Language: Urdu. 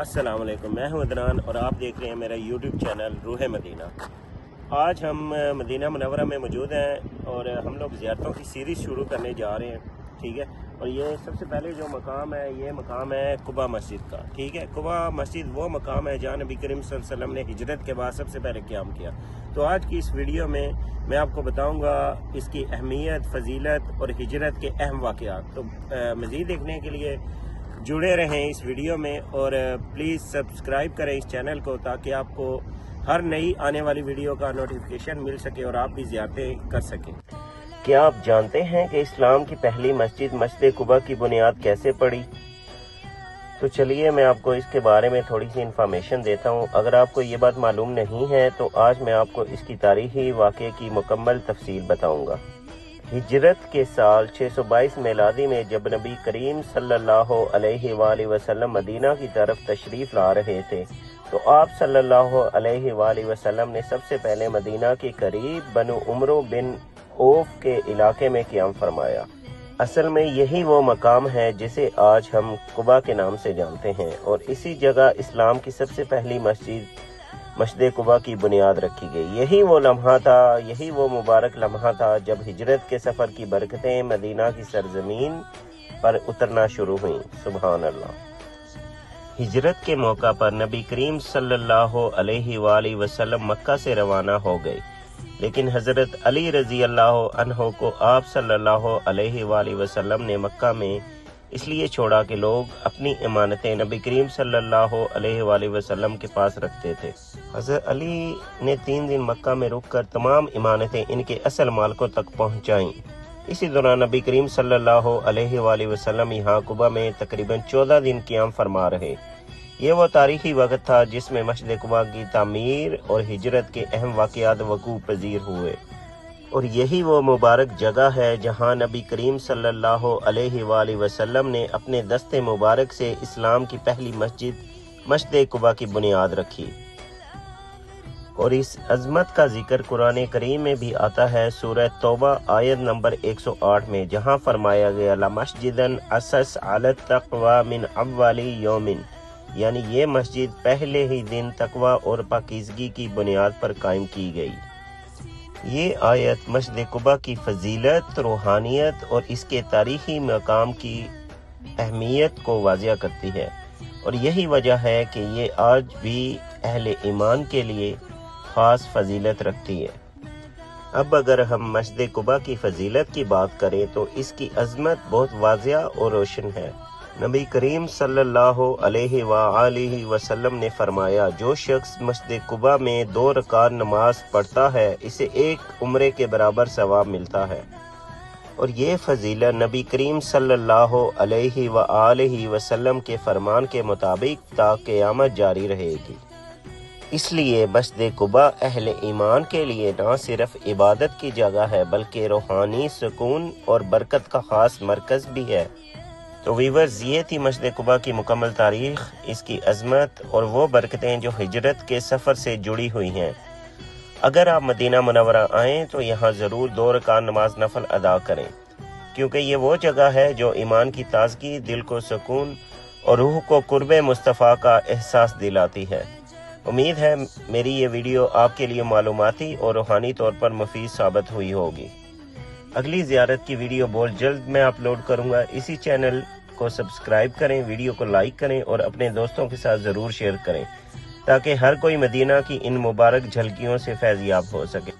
السلام علیکم، میں ہوں ادنان اور آپ دیکھ رہے ہیں میرا یوٹیوب چینل روح مدینہ۔ آج ہم مدینہ منورہ میں موجود ہیں اور ہم لوگ زیارتوں کی سیریز شروع کرنے جا رہے ہیں، ٹھیک ہے؟ اور یہ سب سے پہلے جو مقام ہے، یہ مقام ہے قبا مسجد کا، ٹھیک ہے؟ قبا مسجد وہ مقام ہے جہاں نبی کریم صلی اللہ علیہ وسلم نے ہجرت کے بعد سب سے پہلے قیام کیا۔ تو آج کی اس ویڈیو میں میں آپ کو بتاؤں گا اس کی اہمیت، فضیلت اور ہجرت کے اہم واقعات۔ تو مزید دیکھنے کے لیے جڑے رہیں اس ویڈیو میں اور پلیز سبسکرائب کریں اس چینل کو تاکہ آپ کو ہر نئی آنے والی ویڈیو کا نوٹیفیکیشن مل سکے اور آپ بھی زیارتیں کر سکیں۔ کیا آپ جانتے ہیں کہ اسلام کی پہلی مسجد مسجد قبا کی بنیاد کیسے پڑی؟ تو چلیے میں آپ کو اس کے بارے میں تھوڑی سی انفارمیشن دیتا ہوں۔ اگر آپ کو یہ بات معلوم نہیں ہے تو آج میں آپ کو اس کی تاریخی واقعے کی مکمل تفصیل بتاؤں گا۔ ہجرت کے سال 622 میلادی میں جب نبی کریم صلی اللہ علیہ وآلہ وسلم مدینہ کی طرف تشریف لا رہے تھے، تو آپ صلی اللہ علیہ وآلہ وسلم نے سب سے پہلے مدینہ کے قریب بنو عمرو بن اوف کے علاقے میں قیام فرمایا۔ اصل میں یہی وہ مقام ہے جسے آج ہم قبا کے نام سے جانتے ہیں اور اسی جگہ اسلام کی سب سے پہلی مسجد مسجد قبا کی بنیاد رکھی گئی۔ یہی وہ لمحہ تھا، یہی وہ مبارک لمحہ تھا جب ہجرت کے سفر کی برکتیں مدینہ کی سرزمین پر اترنا شروع ہوئیں۔ سبحان اللہ۔ ہجرت کے موقع پر نبی کریم صلی اللہ علیہ وآلہ وسلم مکہ سے روانہ ہو گئے۔ لیکن حضرت علی رضی اللہ عنہ کو آپ صلی اللہ علیہ وآلہ وسلم نے مکہ میں اس لیے چھوڑا کہ لوگ اپنی امانتیں نبی کریم صلی اللہ علیہ وآلہ وسلم کے پاس رکھتے تھے۔ حضرت علی نے تین دن مکہ میں رک کر تمام امانتیں ان کے اصل مالکوں تک پہنچائیں۔ اسی دوران نبی کریم صلی اللہ علیہ وآلہ وسلم یہاں قبہ میں تقریباً چودہ دن قیام فرما رہے۔ یہ وہ تاریخی وقت تھا جس میں مسجد قبا کی تعمیر اور ہجرت کے اہم واقعات وقوع پذیر ہوئے۔ اور یہی وہ مبارک جگہ ہے جہاں نبی کریم صلی اللہ علیہ وآلہ وسلم نے اپنے دست مبارک سے اسلام کی پہلی مسجد مسجد قبا کی بنیاد رکھی۔ اور اس عظمت کا ذکر قرآن کریم میں بھی آتا ہے، سورہ توبہ آیت نمبر 108 میں، جہاں فرمایا گیا لَمَسْجِدًا اسس عَلَى التَّقْوَى مِنْ اَوَّلِ يَوْمٍ یعنی یہ مسجد پہلے ہی دن تقوی اور پاکیزگی کی بنیاد پر قائم کی گئی۔ یہ آیت مسجد قبا کی فضیلت، روحانیت اور اس کے تاریخی مقام کی اہمیت کو واضح کرتی ہے۔ اور یہی وجہ ہے کہ یہ آج بھی اہل ایمان کے لیے خاص فضیلت رکھتی ہے۔ اب اگر ہم مسجد قبا کی فضیلت کی بات کریں تو اس کی عظمت بہت واضح اور روشن ہے۔ نبی کریم صلی اللہ علیہ وآلہ وسلم نے فرمایا، جو شخص مسجد قبا میں دو رکعت نماز پڑھتا ہے، اسے ایک عمرے کے برابر ثواب ملتا ہے۔ اور یہ فضیلہ نبی کریم صلی اللہ علیہ وآلہ وسلم کے فرمان کے مطابق تا قیامت جاری رہے گی۔ اس لیے مسجد قبا اہل ایمان کے لیے نہ صرف عبادت کی جگہ ہے، بلکہ روحانی سکون اور برکت کا خاص مرکز بھی ہے۔ تو ویورز یہ تھی مسجد قبا کی مکمل تاریخ، اس کی عظمت اور وہ برکتیں جو ہجرت کے سفر سے جڑی ہوئی ہیں۔ اگر آپ مدینہ منورہ آئیں تو یہاں ضرور دو رکعت نماز نفل ادا کریں۔ کیونکہ یہ وہ جگہ ہے جو ایمان کی تازگی، دل کو سکون اور روح کو قرب مصطفیٰ کا احساس دلاتی ہے۔ امید ہے میری یہ ویڈیو آپ کے لیے معلوماتی اور روحانی طور پر مفید ثابت ہوئی ہوگی۔ اگلی زیارت کی ویڈیو بہت جلد میں اپلوڈ کروں گا۔ اسی چینل کو سبسکرائب کریں، ویڈیو کو لائک کریں اور اپنے دوستوں کے ساتھ ضرور شیئر کریں تاکہ ہر کوئی مدینہ کی ان مبارک جھلکیوں سے فیضیاب ہو سکے۔